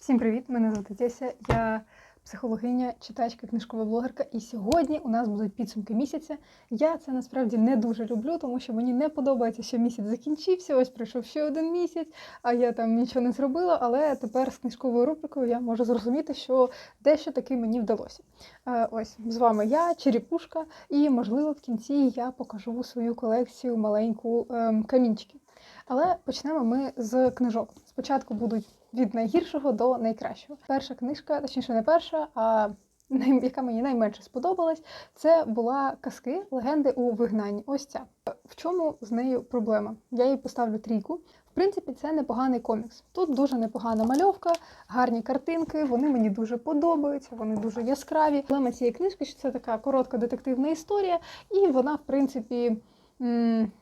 Всім привіт! Мене звати Теся. Я психологиня, читачка, книжкова блогерка. І сьогодні у нас будуть підсумки місяця. Я це насправді не дуже люблю, тому що мені не подобається, що місяць закінчився. Ось пройшов ще один місяць, а я там нічого не зробила. Але тепер з книжковою рубрикою я можу зрозуміти, що дещо таки мені вдалося. Е, Ось з вами я, Черепушка, і можливо в кінці я покажу свою колекцію маленьку ем, камінчиків. Але почнемо ми з книжок. Спочатку будуть від найгіршого до найкращого. Перша книжка, точніше, не перша, а яка мені найменше сподобалась, це була казки легенди у вигнанні. Ось ця. В чому з нею проблема? Я їй поставлю трійку. В принципі, це непоганий комікс. Тут дуже непогана мальовка, гарні картинки, вони мені дуже подобаються, вони дуже яскраві. Проблема цієї книжки, що це така коротка детективна історія, і вона, в принципі. м,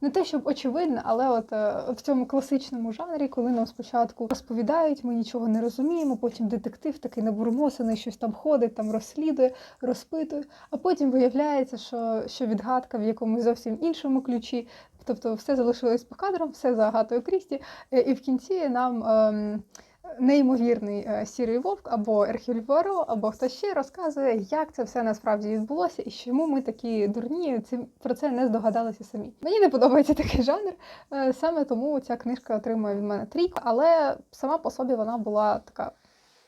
не те, щоб очевидно, але от е, в цьому класичному жанрі, коли нам спочатку розповідають, ми нічого не розуміємо, потім детектив такий набурмосений, щось там ходить, там розслідує, розпитує, а потім виявляється, що, що відгадка в якомусь зовсім іншому ключі. Тобто все залишилось по кадрам, все за Агатою Крісті, е, і в кінці нам. ем, Неймовірний е, сірий вовк або Ерхюль Пуаро, або хтось ще розказує, як це все насправді відбулося і чому ми такі дурні про це не здогадалися самі. Мені не подобається такий жанр, е, саме тому ця книжка отримує від мене трійку, але сама по собі вона була така.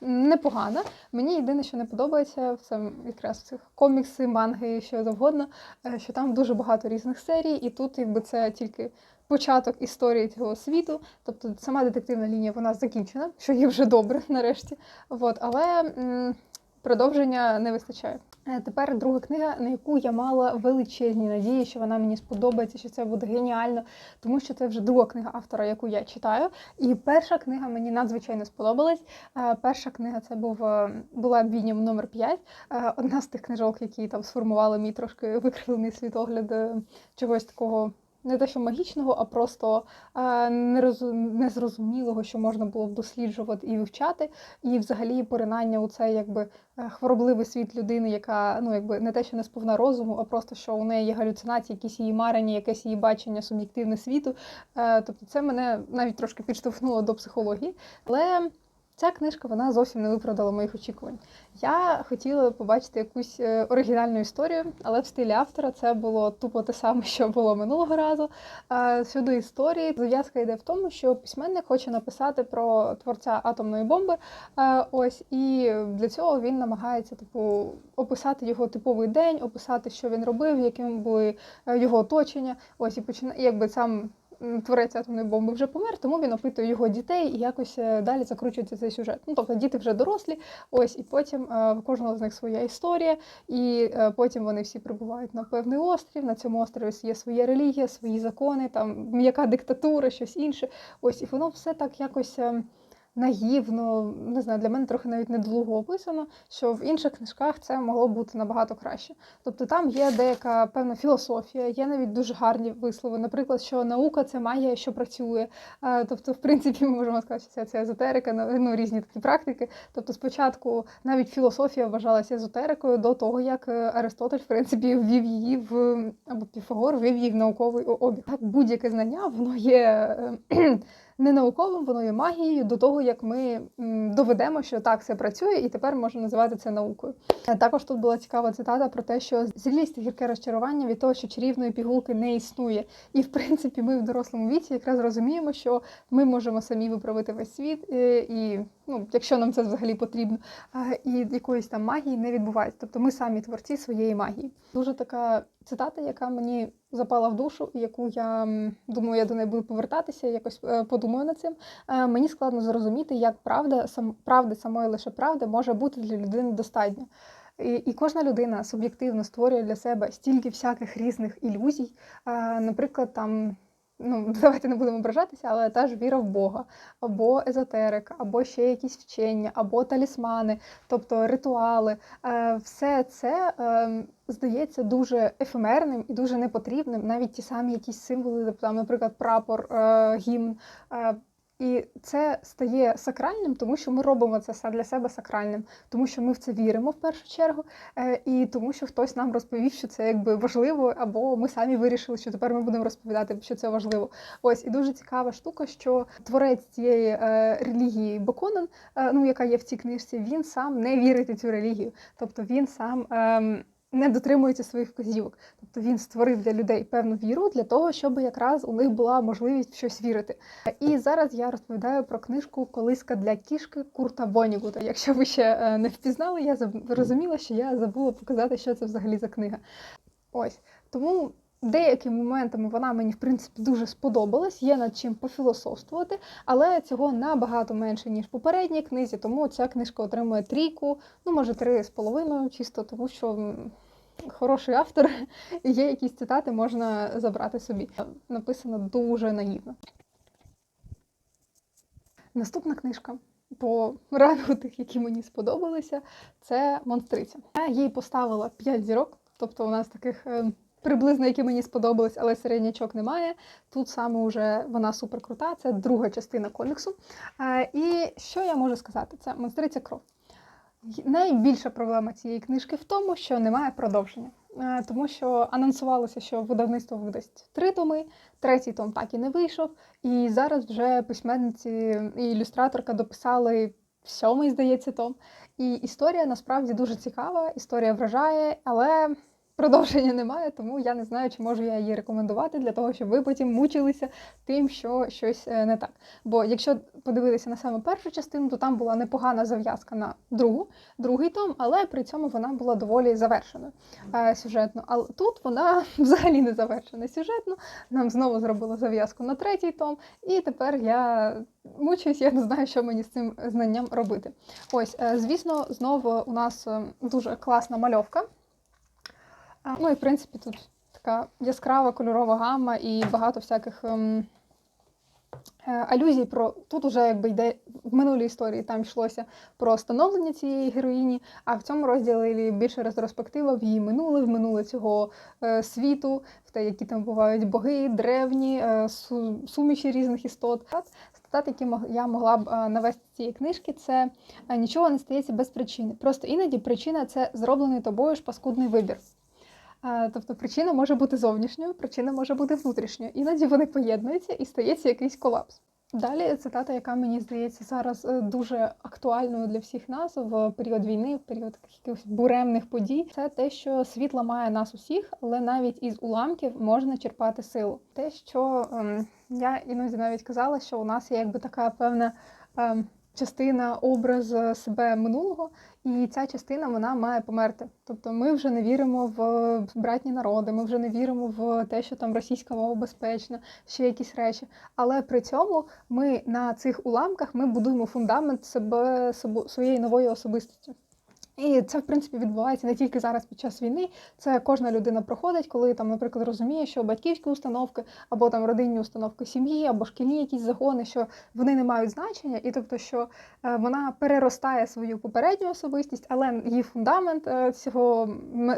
Непогана. Мені єдине, що не подобається, це якраз цих комікси, манги, що завгодно, е, що там дуже багато різних серій, і тут якби це тільки початок історії цього світу. Тобто сама детективна лінія вона закінчена, що є вже добре нарешті. От, але продовження не вистачає. Е, Тепер друга книга, на яку я мала величезні надії, що вона мені сподобається, що це буде геніально, тому що це вже друга книга автора, яку я читаю. І перша книга мені надзвичайно сподобалась. Е, Перша книга це був е, була віднім номер 5 Одна з тих книжок, які там сформували мій трошки викривлений світогляд чогось такого. Не те, що магічного, а просто е, незрозумілого, що можна було б досліджувати і вивчати, і взагалі поринання у цей якби е, хворобливий світ людини, яка ну якби не те, що не сповна розуму, а просто що у неї є галюцинації, якісь її марення, якесь її бачення суб'єктивне світу. Е, тобто, це мене навіть трошки підштовхнуло до психології. Але ця книжка вона зовсім не виправдала моїх очікувань. Я хотіла побачити якусь е, оригінальну історію, але в стилі автора це було тупо те саме, що було минулого разу. Щодо історії, зав'язка йде в тому, що письменник хоче написати про творця атомної бомби. Ось і для цього він намагається типу описати його типовий день, описати, що він робив, яким були е, його оточення. Ось і починає, якби сам. Творець атомної бомби вже помер, тому він опитує його дітей і якось е, далі закручується цей сюжет. Ну тобто діти вже дорослі, ось і потім е, в кожного з них своя історія, і е, потім вони всі прибувають на певний острів. На цьому острові є своя релігія, свої закони, там м'яка диктатура, щось інше. Ось і воно все так якось. Е, Наївно, не знаю, для мене трохи навіть недолуго описано, що в інших книжках це могло бути набагато краще. Тобто там є деяка певна філософія, є навіть дуже гарні вислови. Наприклад, що наука це магія, що працює. Е, Тобто, в принципі, ми можемо сказати, що це, езотерика, ну, різні такі практики. Тобто, спочатку навіть філософія вважалася езотерикою до того, як е, Аристотель, в принципі, ввів її в або Піфагор ввів її в науковий обіг. Так, будь-яке знання воно є. Не науковим, воно є магією до того, як ми доведемо, що так це працює, і тепер можна називати це наукою. Е, Також тут була цікава цитата про те, що зрілість гірке розчарування від того, що чарівної пігулки не існує. І в принципі, ми в дорослому віці якраз розуміємо, що ми можемо самі виправити весь світ, е, і ну, якщо нам це взагалі потрібно, і якоїсь там магії не відбувається. Тобто ми самі творці своєї магії. Дуже така цитата, яка мені запала в душу, яку я думаю, я до неї буду повертатися, якось е, подумаю над цим. Е, Мені складно зрозуміти, як правда, сам правди самої лише правди може бути для людини достатньо. І, і кожна людина суб'єктивно створює для себе стільки всяких різних ілюзій. Е, Наприклад, там. Ну, давайте не будемо ображатися, але та ж віра в Бога, або езотерика, або ще якісь вчення, або талісмани, тобто ритуали. Е, Все це е, здається дуже ефемерним і дуже непотрібним. Навіть ті самі якісь символи, там, наприклад, прапор, е, гімн. І це стає сакральним, тому що ми робимо це все для себе сакральним, тому що ми в це віримо в першу чергу, е, і тому, що хтось нам розповів, що це якби важливо, або ми самі вирішили, що тепер ми будемо розповідати, що це важливо. Ось і дуже цікава штука, що творець цієї е, релігії Боконен, е, ну яка є в цій книжці, він сам не вірить у цю релігію, тобто він сам. Не дотримується своїх вказівок. Тобто він створив для людей певну віру для того, щоб якраз у них була можливість в щось вірити. І зараз я розповідаю про книжку Колиска для кішки Курта Вонігута. Якщо ви ще е, не впізнали, я зрозуміла, що я забула показати, що це взагалі за книга. Ось тому. Деякими моментами вона мені в принципі дуже сподобалась, є над чим пофілософствувати, але цього набагато менше ніж в попередній книзі. Тому ця книжка отримує трійку, ну може три з половиною, чисто тому що хороший автор, і є якісь цитати, можна забрати собі. Написано дуже наївно. Наступна книжка по рангу тих, які мені сподобалися, це монстриця. Я їй поставила 5 зірок, тобто у нас таких. Е, приблизно, які мені сподобались, але середнячок немає. Тут саме вже вона супер крута, це друга частина коміксу. Е, і що я можу сказати? Це монстриця кров. Найбільша проблема цієї книжки в тому, що немає продовження. Е, тому що анонсувалося, що видавництво видасть три томи, третій том так і не вийшов. І зараз вже письменниці і ілюстраторка дописали сьомий, здається, том. І історія насправді дуже цікава, історія вражає, але Продовження немає, тому я не знаю, чи можу я її рекомендувати для того, щоб ви потім мучилися тим, що щось е, не так. Бо якщо подивитися на саме першу частину, то там була непогана зав'язка на другу, другий том, але при цьому вона була доволі завершена е, сюжетно. А тут вона взагалі не завершена сюжетно. Нам знову зробили зав'язку на третій том, і тепер я мучуюсь, я не знаю, що мені з цим знанням робити. Ось, е, звісно, знову у нас дуже класна мальовка. Ну і в принципі тут така яскрава кольорова гамма і багато всяких ем, е, алюзій про тут уже якби йде в минулій історії. Там йшлося про становлення цієї героїні, а в цьому розділі більше ретроспектива в її минуле, в минуле цього е, світу, в те, які там бувають боги, древні, е, суміші різних істот. Цитат, які я могла б е, навести цієї книжки, це е, нічого не стається без причини. Просто іноді причина це зроблений тобою ж паскудний вибір. Тобто причина може бути зовнішньою, причина може бути внутрішньою. Іноді вони поєднуються і стається якийсь колапс. Далі цитата, яка мені здається зараз е, дуже актуальною для всіх нас в період війни, в період якихось буремних подій, це те, що світ ламає нас усіх, але навіть із уламків можна черпати силу. Те, що ем, я іноді навіть казала, що у нас є якби така певна. Ем, частина образ себе минулого, і ця частина вона має померти. Тобто ми вже не віримо в братні народи, ми вже не віримо в те, що там російська мова безпечна, ще якісь речі. Але при цьому ми на цих уламках ми будуємо фундамент себе своєї нової особистості. І це, в принципі, відбувається не тільки зараз під час війни. Це кожна людина проходить, коли там, наприклад, розуміє, що батьківські установки або там родинні установки сім'ї, або шкільні якісь загони, що вони не мають значення, і тобто, що е, вона переростає свою попередню особистість, але її фундамент е, цього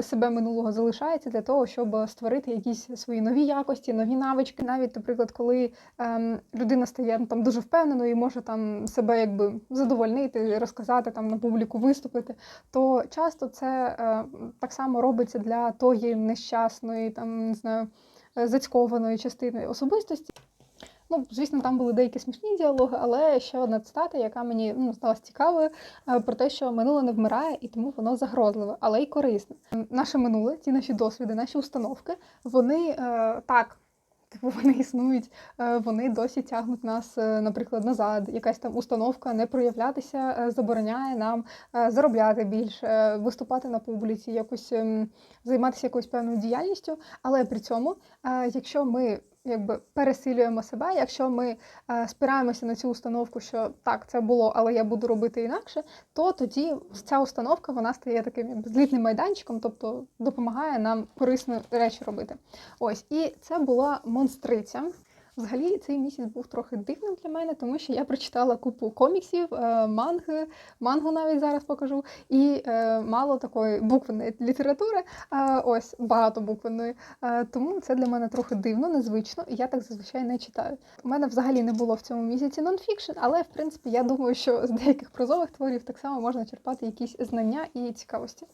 себе минулого залишається для того, щоб створити якісь свої нові якості, нові навички. Навіть, наприклад, коли ем, людина стає ну, там дуже впевненою і може там себе якби задовольнити, розказати там на публіку, виступити то часто це е, так само робиться для тої нещасної, там не знаю, е, зацькованої частини особистості. Ну, звісно, там були деякі смішні діалоги, але ще одна цитата, яка мені ну, сталася цікавою, е, про те, що минуле не вмирає, і тому воно загрозливе, але й корисне. Наше минуле, ті наші досвіди, наші установки, вони так Типу вони існують, е, вони досі тягнуть нас, е, наприклад, назад. Якась там установка не проявлятися, е, забороняє нам заробляти більше, виступати на публіці, якось ем, займатися якоюсь певною діяльністю. Але при цьому, якщо ми якби пересилюємо себе. Якщо ми е, спираємося на цю установку, що так, це було, але я буду робити інакше, то тоді ця установка вона стає таким злітним майданчиком, тобто допомагає нам корисні речі робити. Ось, і це була монстриця. Взагалі, цей місяць був трохи дивним для мене, тому що я прочитала купу коміксів, е, манги, мангу навіть зараз покажу, і е, мало такої буквеної літератури. Ось багато буквеної. Е, тому це для мене трохи дивно, незвично, і я так зазвичай не читаю. У мене взагалі не було в цьому місяці нонфікшн, але в принципі я думаю, що з деяких прозових творів так само можна черпати якісь знання і цікавості.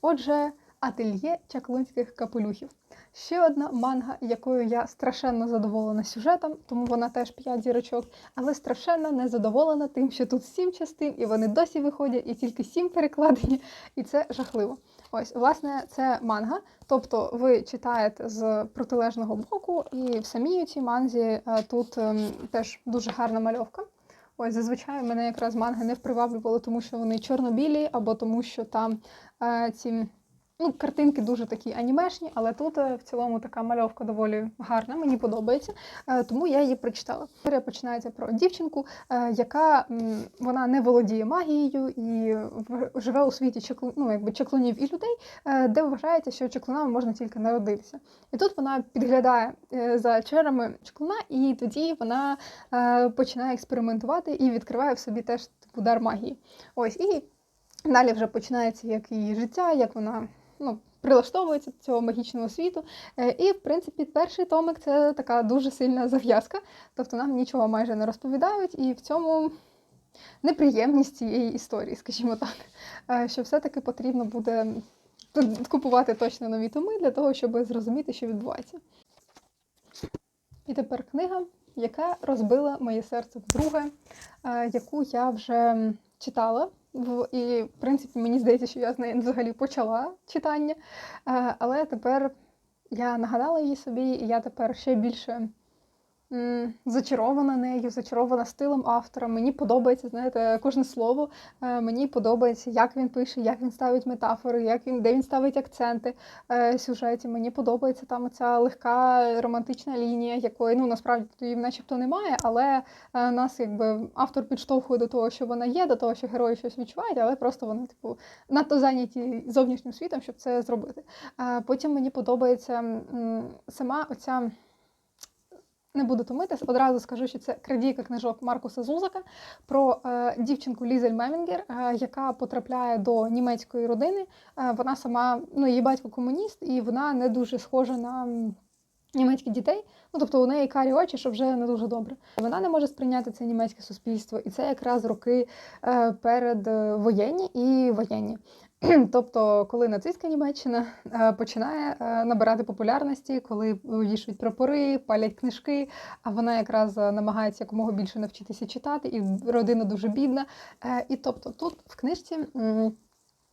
Отже, ательє чаклунських капелюхів. Ще одна манга, якою я страшенно задоволена сюжетом, тому вона теж 5 зірочок, але страшенно не задоволена тим, що тут 7 частин, і вони досі виходять, і тільки 7 перекладені, і це жахливо. Ось, власне, це манга. Тобто ви читаєте з протилежного боку, і в самій цій манзі е, тут ем, теж дуже гарна мальовка. Ось зазвичай мене якраз манги не вприваблювали, тому що вони чорно-білі, або тому, що там е, ці ну, картинки дуже такі анімешні, але тут е, в цілому така мальовка доволі гарна, мені подобається. Е, тому я її прочитала. Історія починається про дівчинку, е, яка вона не володіє магією і живе у світі чеклу, ну, якби чеклунів і людей, де вважається, що чеклунами можна тільки народитися. І тут вона підглядає за черами чеклуна, і тоді вона починає експериментувати і відкриває в собі теж типу дар магії. Ось і далі вже починається як її життя, як вона ну, прилаштовується до цього магічного світу. Е, І, в принципі, перший томик це така дуже сильна зав'язка, тобто нам нічого майже не розповідають, і в цьому неприємність цієї історії, скажімо так, Е, що все-таки потрібно буде купувати точно нові томи для того, щоб зрозуміти, що відбувається. І тепер книга, яка розбила моє серце вдруге, е, яку я вже читала. І, в принципі, мені здається, що я з неї взагалі почала читання. Е, Але тепер я нагадала її собі, і я тепер ще більше зачарована нею, зачарована стилем автора. Мені подобається, знаєте, кожне слово. Е, Мені подобається, як він пише, як він ставить метафори, як він, де він ставить акценти е, сюжеті. Мені подобається там ця легка романтична лінія, якої ну насправді її начебто немає, але е, нас якби автор підштовхує до того, що вона є, до того, що герої щось відчувають, але просто вони, типу, надто зайняті зовнішнім світом, щоб це зробити. Потім мені подобається сама оця. Не буду томитись, одразу скажу, що це крадійка книжок Маркуса Зузака про е, дівчинку Лізель Мемінгер, е, яка потрапляє до німецької родини. Е, вона сама, ну її батько комуніст, і вона не дуже схожа на німецьких дітей. Ну тобто у неї карі очі, що вже не дуже добре. Вона не може сприйняти це німецьке суспільство, і це якраз роки е, перед е, воєнні і воєнні. Тобто, коли нацистська Німеччина е, починає е, набирати популярності, коли вішують прапори, палять книжки, а вона якраз е, намагається якомога більше навчитися читати, і родина дуже бідна. Е, І тобто тут в книжці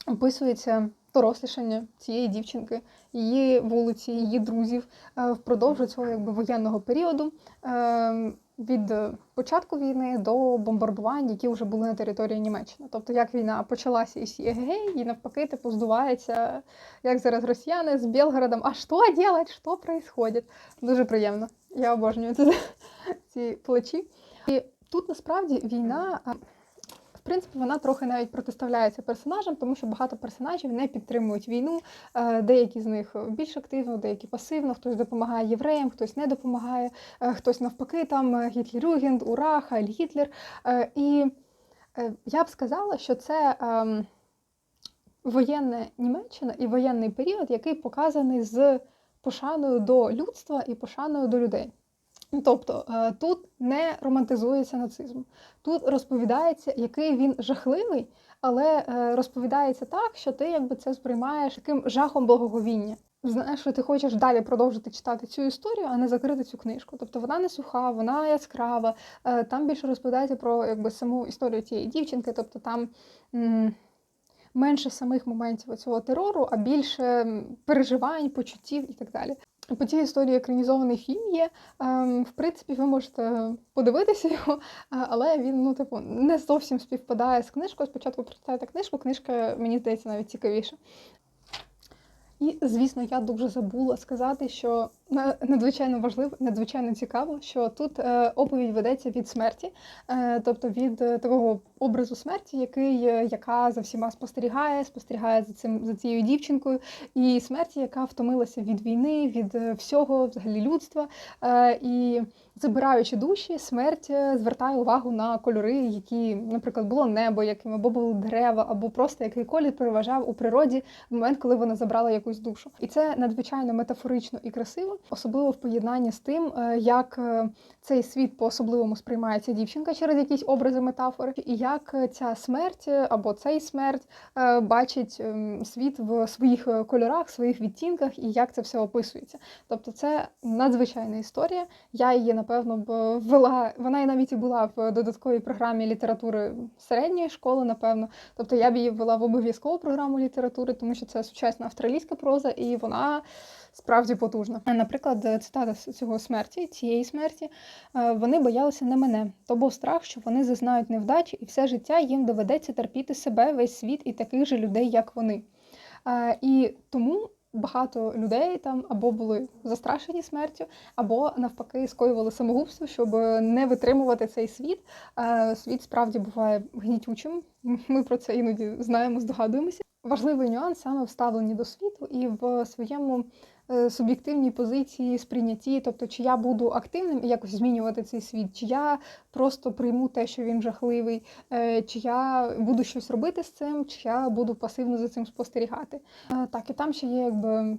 описується дорослішання цієї дівчинки, її вулиці, її друзів е, впродовж цього якби воєнного періоду. Від е, початку війни до бомбардувань, які вже були на території Німеччини. Тобто, як війна почалася із єгегей, і навпаки, типу, здувається, як зараз росіяни з Білгородом. А що робити? Що відбувається? Дуже приємно. Я обожнюю ці плечі. І тут насправді війна. Принципі, вона трохи навіть протиставляється персонажам, тому що багато персонажів не підтримують війну. Е, Деякі з них більш активно, деякі пасивно, хтось допомагає євреям, хтось не допомагає, е, хтось навпаки, там е, Гітлерюгенд, Ура, Хайль Гітлер. І я б сказала, що це ем, воєнна Німеччина і воєнний період, який показаний з пошаною до людства і пошаною до людей. Ну, Тобто е, тут не романтизується нацизм, тут розповідається, який він жахливий, але е, розповідається так, що ти якби це сприймаєш таким жахом благоговіння. Знаєш, що ти хочеш далі продовжити читати цю історію, а не закрити цю книжку. Тобто вона не суха, вона яскрава. е, Там більше розповідається про якби саму історію цієї дівчинки, тобто там. Менше самих моментів цього терору, а більше переживань, почуттів і так далі. По цій історії екранізований фільм є. Ем, В принципі, ви можете подивитися його, але він ну, типу, не зовсім співпадає з книжкою. Спочатку прочитаєте книжку, книжка, мені здається, навіть цікавіша. І, звісно, я дуже забула сказати, що надзвичайно важливо, надзвичайно цікаво, що тут е, оповідь ведеться від смерті, е, тобто від е, такого образу смерті, який, яка за всіма спостерігає, спостерігає за цим за цією дівчинкою, і смерті, яка втомилася від війни, від всього, взагалі людства. І забираючи душі, смерть звертає увагу на кольори, які, наприклад, було небо, яким або були дерева, або просто який колір переважав у природі в момент, коли вона забрала якусь душу. І це надзвичайно метафорично і красиво, особливо в поєднанні з тим, е, як е, цей світ по-особливому сприймається дівчинка через якісь образи метафори, і як е, ця смерть або цей смерть бачить ем, світ в своїх кольорах, своїх відтінках, і як це все описується. Тобто, це надзвичайна історія. Я її напевно б ввела. Вона і навіть і була в додатковій програмі літератури середньої школи, напевно. Тобто я б її ввела в обов'язкову програму літератури, тому що це сучасна австралійська проза, і вона справді потужна. Наприклад, цитата цього смерті, цієї смерті, е, вони боялися не мене. То був страх, що вони зазнають невдачі, і все життя їм доведеться терпіти себе, весь світ і таких же людей, як вони. Е, І тому багато людей там або були застрашені смертю, або навпаки скоювали самогубство, щоб не витримувати цей світ. Е, Світ справді буває гнітючим. Ми про це іноді знаємо, здогадуємося. Важливий нюанс саме в до світу і в своєму суб'єктивній позиції сприйнятті, тобто, чи я буду активним і якось змінювати цей світ, чи я просто прийму те, що він жахливий, е, чи я буду щось робити з цим, чи я буду пасивно за цим спостерігати. Е, Так, і там ще є якби.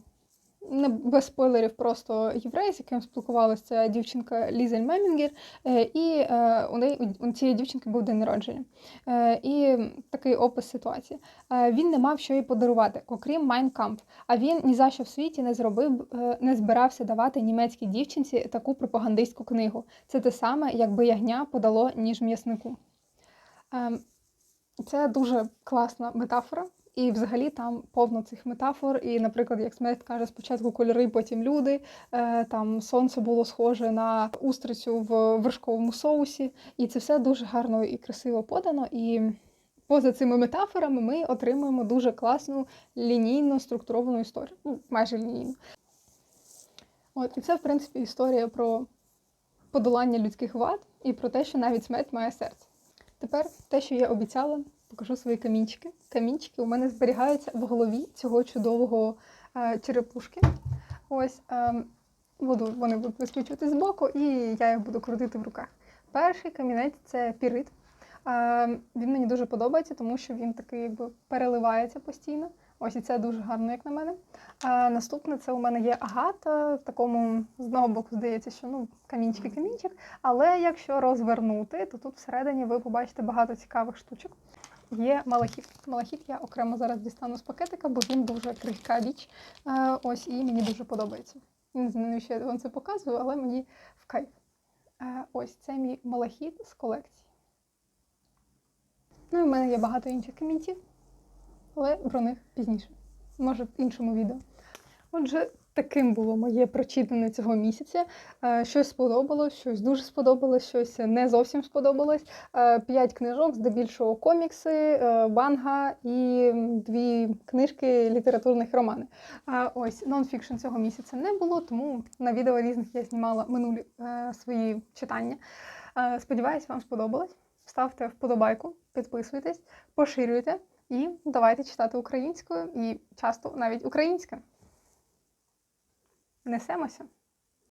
Не без спойлерів, просто єврей, з яким спілкувалася дівчинка Лізель Мемінгер, е, і е, у неї у цієї дівчинки був день народження. Е, І такий опис ситуації. Він не мав що їй подарувати, окрім Kampf. А він ні за що в світі не зробив, не збирався давати німецькій дівчинці таку пропагандистську книгу. Це те саме, якби ягня подало ніж м'яснику. Ем, Це дуже класна метафора. І взагалі там повно цих метафор. І, наприклад, як смерть каже, спочатку кольори, потім люди. Е, Там сонце було схоже на устрицю в вершковому соусі. І це все дуже гарно і красиво подано. І поза цими метафорами ми отримуємо дуже класну лінійно структуровану історію. Ну, майже лінійну. От, і це, в принципі, історія про подолання людських вад і про те, що навіть смерть має серце. Тепер те, що я обіцяла, покажу свої камінчики. Камінчики у мене зберігаються в голові цього чудового е, черепушки. Ось е, буду, вони будуть висвічувати збоку, і я їх буду крутити в руках. Перший камінець це пірит. Е, він мені дуже подобається, тому що він такий якби переливається постійно. Ось і це дуже гарно, як на мене. А наступне це у мене є агата. В такому з одного боку здається, що ну камінчик-камінчик. Але якщо розвернути, то тут всередині ви побачите багато цікавих штучок. Є малахіт. Малахіт я окремо зараз дістану з пакетика, бо він дуже крихка річ. Е, ось і мені дуже подобається. Не знаю, навіщо я вам це показую, але мені в кайф. Е, ось це мій малахіт з колекції. Ну і в мене є багато інших камінців, але про них пізніше. Може, в іншому відео. Отже, таким було моє прочитане цього місяця. Е, Щось сподобалось, щось дуже сподобалось, щось не зовсім сподобалось. Е, П'ять книжок, здебільшого комікси, е, банга і дві книжки літературних романи. А ось нонфікшн цього місяця не було, тому на відео різних я знімала минулі е, свої читання. Е, Сподіваюсь, вам сподобалось. Ставте вподобайку, підписуйтесь, поширюйте і давайте читати українською і часто навіть українською. Несемося.